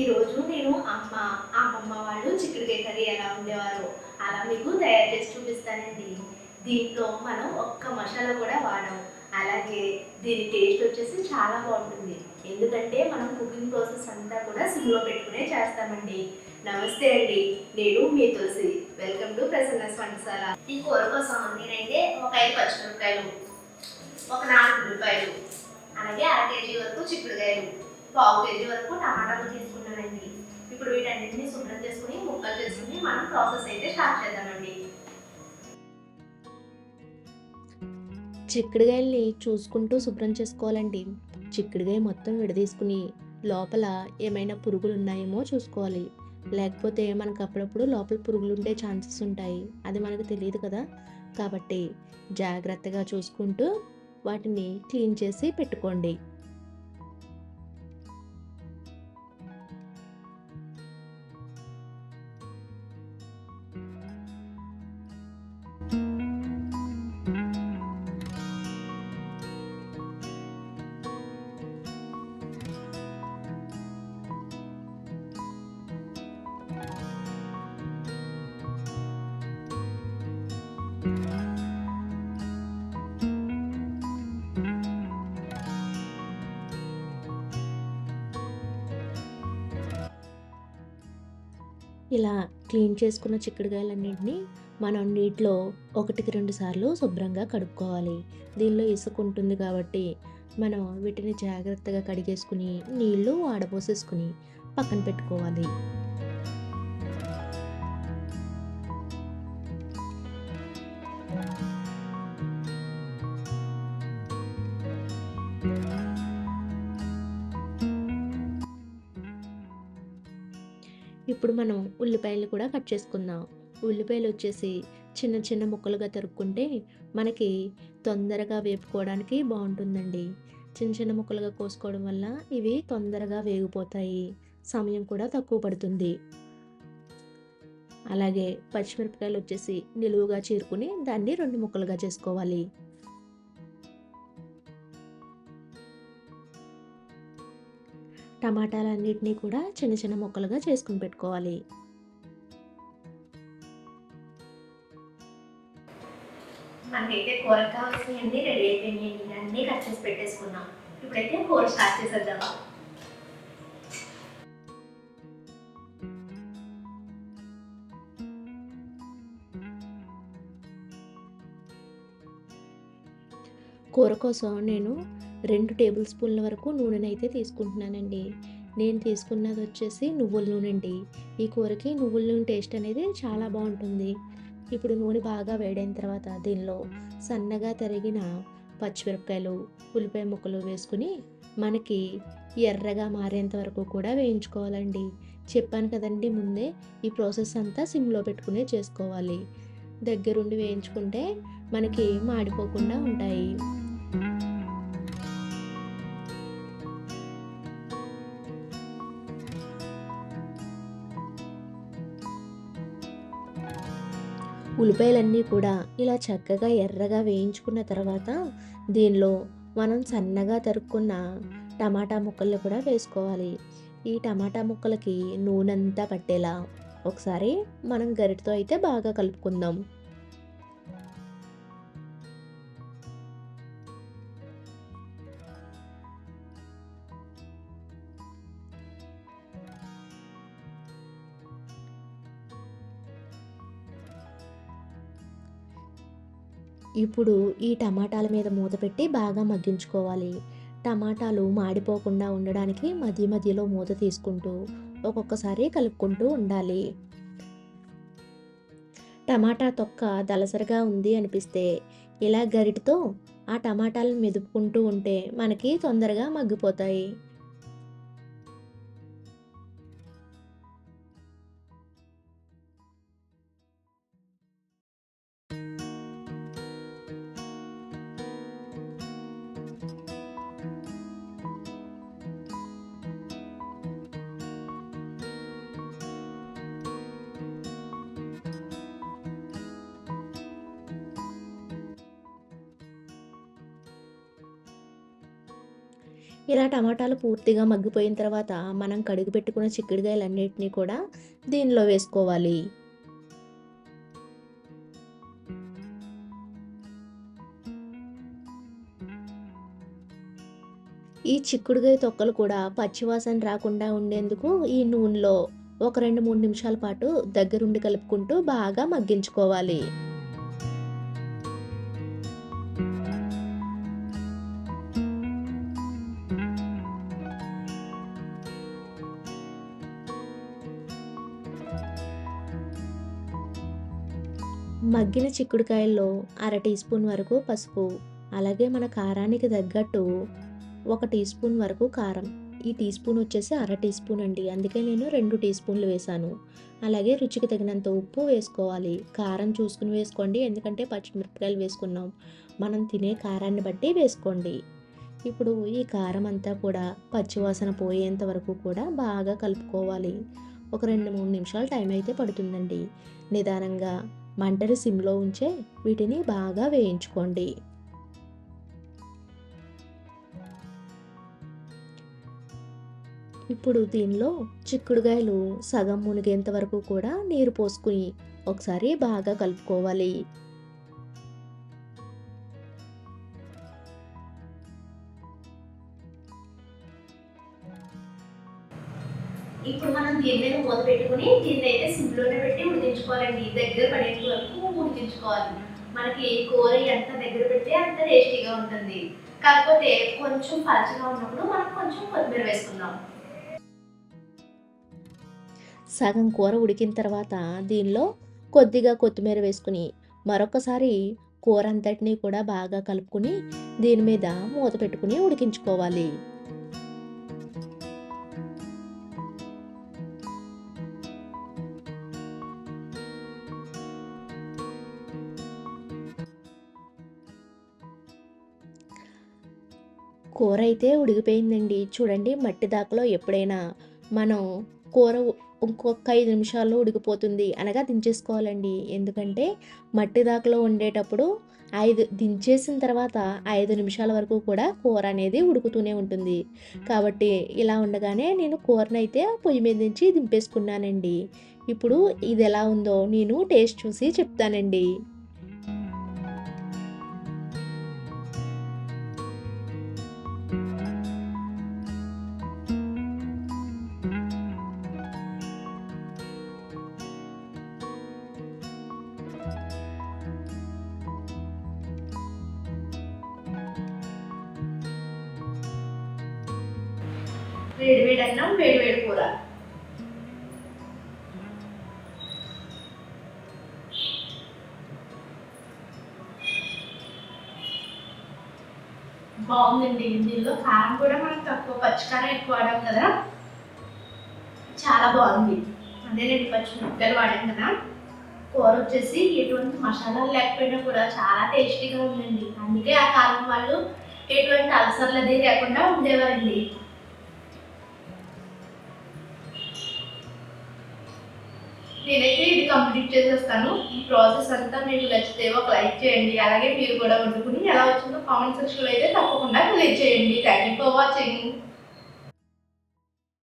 ఈరోజు నేను అమ్మ అమ్మమ్మ వాళ్ళు చిక్కుడుకాయ కర్రీ ఎలా ఉండేవారు అలా మీకు తయారు చేసి చూపిస్తానండి. దీంట్లో మనం ఒక్క మసాలా కూడా వాడం అలాగే దీని టేస్ట్ వచ్చేసి చాలా బాగుంటుంది. ఎందుకంటే మనం కుకింగ్ ప్రాసెస్ అంతా కూడా సిమ్లో పెట్టుకునే చేస్తామండి. నమస్తే అండి నేను మీ తులసి. వెల్కమ్ టు ప్రసన్న వంటశాల ఈ కూర కోసం నేనైతే ఒక ఐదు పచ్చిమిరపకాయలు ఒక నాలుగు ఉల్లిపాయలు అలాగే అర కేజీ వరకు చిక్కుడుకాయలు పావు కేజీ వరకు టమాటాలు తీసుకున్నానండి. ఇప్పుడు వీటన్నిటిని శుభ్రం చేసుకుని ముక్కలు చేసుకుని మనం ప్రాసెస్ అయితే స్టార్ట్ చేద్దామండి. చిక్కుడుగాయల్ని చూసుకుంటూ శుభ్రం చేసుకోవాలండి. చిక్కుడుగాయ మొత్తం విడదీసుకుని లోపల ఏమైనా పురుగులు ఉన్నాయేమో చూసుకోవాలి. లేకపోతే మనకు అప్పుడప్పుడు లోపల పురుగులు ఉండే ఛాన్సెస్ ఉంటాయి. అది మనకు తెలియదు కదా. కాబట్టి జాగ్రత్తగా చూసుకుంటూ వాటిని క్లీన్ చేసి పెట్టుకోండి. ఇలా క్లీన్ చేసుకున్న చిక్కుడుకాయలన్నింటినీ మనం నీటిలో ఒకటికి రెండు సార్లు శుభ్రంగా కడుక్కోవాలి. దీనిలో ఇసుక ఉంటుంది కాబట్టి మనం వీటిని జాగ్రత్తగా కడిగేసుకుని నీళ్ళు ఆడపోసేసుకుని పక్కన పెట్టుకోవాలి. ఇప్పుడు మనం ఉల్లిపాయలు కూడా కట్ చేసుకుందాం. ఉల్లిపాయలు వచ్చేసి చిన్న చిన్న ముక్కలుగా తరుక్కుంటే మనకి తొందరగా వేపుకోవడానికి బాగుంటుందండి. చిన్న చిన్న ముక్కలుగా కోసుకోవడం వల్ల ఇవి తొందరగా వేగిపోతాయి. సమయం కూడా తక్కువ పడుతుంది. అలాగే పచ్చిమిరపకాయలు వచ్చేసి నిలువుగా చీరుకుని దాన్ని రెండు ముక్కలుగా చేసుకోవాలి. టమాటాలన్నిటినీ కూడా చిన్న చిన్న ముక్కలుగా చేసుకుని పెట్టుకోవాలి. మనకైతే కూరకు కావాల్సినవన్నీ రెడీ అన్నీ కట్ చేసి పెట్టేసుకున్నాం. ఇప్పుడైతే కూర స్టార్ట్ కూర కోసం నేను రెండు టేబుల్ స్పూన్ల వరకు నూనెనైతే తీసుకుంటున్నానండి. నేను తీసుకున్నది వచ్చేసి నువ్వుల నూనె అండి. ఈ కూరకి నువ్వుల నూనె టేస్ట్ అనేది చాలా బాగుంటుంది. ఇప్పుడు నూనె బాగా వేడైన తర్వాత దీనిలో సన్నగా తరిగిన పచ్చిమిరపకాయలు ఉల్లిపాయ ముక్కలు వేసుకుని మనకి ఎర్రగా మారేంత వరకు కూడా వేయించుకోవాలండి. చెప్పాను కదండి ముందే ఈ ప్రాసెస్ అంతా సిమ్లో పెట్టుకునే చేసుకోవాలి. దగ్గరుండి వేయించుకుంటే మనకి మాడిపోకుండా ఉంటాయి. ఉల్లిపాయలన్నీ కూడా ఇలా చక్కగా ఎర్రగా వేయించుకున్న తర్వాత దీనిలో మనం సన్నగా తరుక్కున్న టమాటా ముక్కలు కూడా వేసుకోవాలి. ఈ టమాటా ముక్కలకి నూనె అంతా పట్టేలా ఒకసారి మనం గరిటతో అయితే బాగా కలుపుకుందాం. ఇప్పుడు ఈ టమాటాల మీద మూత పెట్టి బాగా మగ్గించుకోవాలి. టమాటాలు మాడిపోకుండా ఉండడానికి మధ్య మధ్యలో మూత తీసుకుంటూ ఒక్కొక్కసారి కలుపుకుంటూ ఉండాలి. టమాటా తొక్క దలసరిగా ఉంది అనిపిస్తే ఇలా గరిటతో ఆ టమాటాలను మెదుపుకుంటూ ఉంటే మనకి తొందరగా మగ్గిపోతాయి. ఇలా టమాటాలు పూర్తిగా మగ్గిపోయిన తర్వాత మనం కడుగు పెట్టుకున్న చిక్కుడుకాయలన్నిటినీ కూడా దీనిలో వేసుకోవాలి. ఈ చిక్కుడుకాయ తొక్కలు కూడా పచ్చివాసన రాకుండా ఉండేందుకు ఈ నూనెలో ఒక రెండు మూడు నిమిషాల పాటు దగ్గరుండి కలుపుకుంటూ బాగా మగ్గించుకోవాలి. మగ్గిన చిక్కుడుకాయల్లో అర టీ స్పూన్ వరకు పసుపు అలాగే మన కారానికి తగ్గట్టు ఒక టీ స్పూన్ వరకు కారం. ఈ టీ స్పూన్ వచ్చేసి అర టీ స్పూన్ అండి. అందుకే నేను రెండు టీ స్పూన్లు వేశాను. అలాగే రుచికి తగినంత ఉప్పు వేసుకోవాలి. కారం చూసుకుని వేసుకోండి. ఎందుకంటే పచ్చిమిరపకాయలు వేసుకున్నాం. మనం తినే కారాన్ని బట్టి వేసుకోండి. ఇప్పుడు ఈ కారం అంతా కూడా పచ్చివాసన పోయేంత వరకు కూడా బాగా కలుపుకోవాలి. ఒక రెండు మూడు నిమిషాలు టైం అయితే పడుతుందండి. నిదానంగా మంటను సిమ్లో ఉంచే వీటిని బాగా వేయించుకోండి. ఇప్పుడు దీనిలో చిక్కుడుగాయలు సగం మునిగేంత వరకు కూడా నీరు పోసుకుని ఒకసారి బాగా కలుపుకోవాలి. ఇప్పుడు మనం దీని మీద మూత పెట్టుకుని దీన్ని అయితే సిమ్లోనే పెట్టి ఉడికించుకోవాలండి. దగ్గర పడేంత వరకు ఉడికించుకోవాలి. మనకి కూర ఎంత దగ్గర పెడితే అంత టేస్టీగా ఉంటుంది. కాకపోతే కొంచెం పలచగా ఉన్నప్పుడు మనం కొంచెం కొత్తిమీర వేసుకుందాం. సగం కూర ఉడికిన తర్వాత దీనిలో కొద్దిగా కొత్తిమీర వేసుకుని మరొకసారి కూర అంతటినీ కూడా బాగా కలుపుకుని దీని మీద మూత పెట్టుకుని ఉడికించుకోవాలి. కూర అయితే ఉడికిపోయిందండి. చూడండి మట్టి దాకలో ఎప్పుడైనా మనం కూర ఇంకొక ఐదు నిమిషాల్లో ఉడికిపోతుంది. అనగా దించేసుకోవాలండి. ఎందుకంటే మట్టి దాకలో వండేటప్పుడు ఐదు దించేసిన తర్వాత ఐదు నిమిషాల వరకు కూడా కూర అనేది ఉడుకుతూనే ఉంటుంది. కాబట్టి ఇలా ఉండగానే నేను కూరనైతే పొయ్యి మీద నుంచి దింపేసుకున్నానండి. ఇప్పుడు ఇది ఎలా ఉందో నేను టేస్ట్ చూసి చెప్తానండి. వేడి వేడి అన్నం వేడి వేడి కూర. బాగుందండి దీనిలో కారం కూడా మనం తక్కువ పచ్చికారం ఎక్కువ వాడాం కదా. చాలా బాగుంది. అదేనండి పచ్చిమిరపకాయలు వాడాం కదా. కూర వచ్చేసి ఎటువంటి మసాలాలు లేకపోయినా కూడా చాలా టేస్టీగా ఉందండి. అందుకే ఆ కాలం వాళ్ళు ఎటువంటి అల్సర్లు అది లేకుండా ఉండేవారండి. నేనైతే ఇది కంప్లీట్ చేసేస్తాను. ఈ ప్రాసెస్ అంతా మీకు నచ్చితే ఒక లైక్ చేయండి. అలాగే మీరు కూడా వండుకుని ఎలా వచ్చిందో కామెంట్ సెక్షన్లో అయితే తప్పకుండా తెలియజేయండి. Thank you for watching